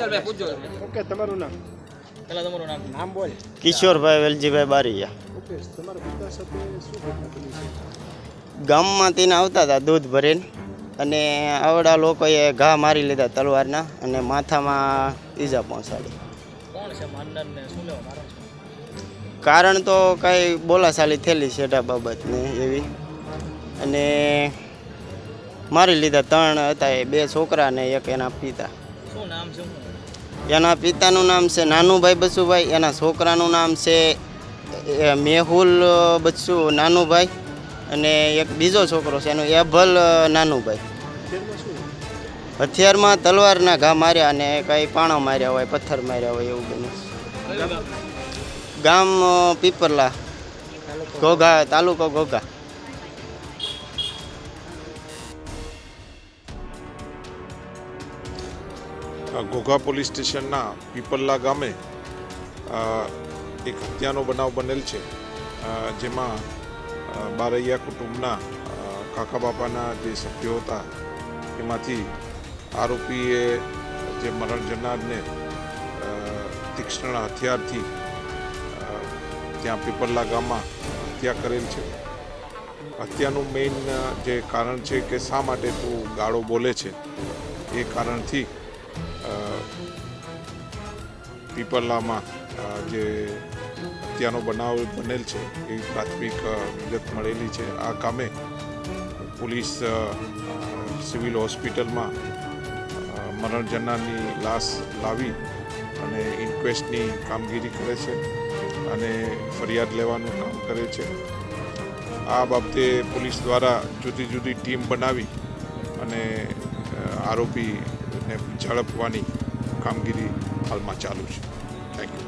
વિશાલભાઈ પૂછજો ઓકે તમારું નામ? પેલા તમારું નામ. નામ બોલ. કિશોરભાઈ વેલજીભાઈ બારીયા. ઓકે તમારા પિતા સાથે શું ઘટના બની છે? ગામમાં તેને આવતા હતા દૂધ ભરીને અને આવડા લોકોએ ઘા મારી લીધા તલવારના અને માથામાં ઈજા પહોંચાડી. કોણ છે? માનનાર શું લેવા મારો કારણ તો કાંઈ બોલાશાલી થયેલી છે એના બાબતને એવી. અને મારી લીધા ત્રણ હતા એ બે છોકરા ને એક એના પિતા. શું નામ છે એના પિતાનું નામ છે નાનુભાઈ બસુભાઈ, એના છોકરાનું નામ છે મેહુલ બસુ, નાનુભાઈ અને એક બીજો છોકરો છે, એનો એભલ નાનુભાઈ. હથિયારમાં તલવારના ઘા માર્યા અને કંઈ પાણો માર્યા હોય, પથ્થર માર્યા હોય એવું બન્યું ગામ પીપરલા, ઘોઘા, તાલુકો ઘોઘા. ઘોઘા પોલીસ સ્ટેશનના પીપલ્લા ગામે એક હત્યાનો બનાવ બનેલ છે. જેમાં બારૈયા કુટુંબના કાકા બાપાના જે સભ્યો હતા, એમાંથી આરોપીએ જે મરણ જનારને તીક્ષ્ણ હથિયારથી ત્યાં પીપલ્લા ગામમાં હત્યા કરેલ છે. હત્યાનું મેઇન જે કારણ છે કે શા માટે તું ગાળો બોલે છે, એ કારણથી પીપલામાં જે હત્યાનો બનાવ બનેલ છે એ પ્રાથમિક વિગત મળેલી છે. આ કામે પોલીસ સિવિલ હોસ્પિટલમાં મરણ લાશ લાવી અને ઇન્ક્વેસ્ટની કામગીરી કરે છે અને ફરિયાદ લેવાનું કામ કરે છે. આ બાબતે પોલીસ દ્વારા જુદી જુદી ટીમ બનાવી અને અ, આરોપીને ઝડપવાની કામગીરી હાલમાં ચાલુ છે. Thank you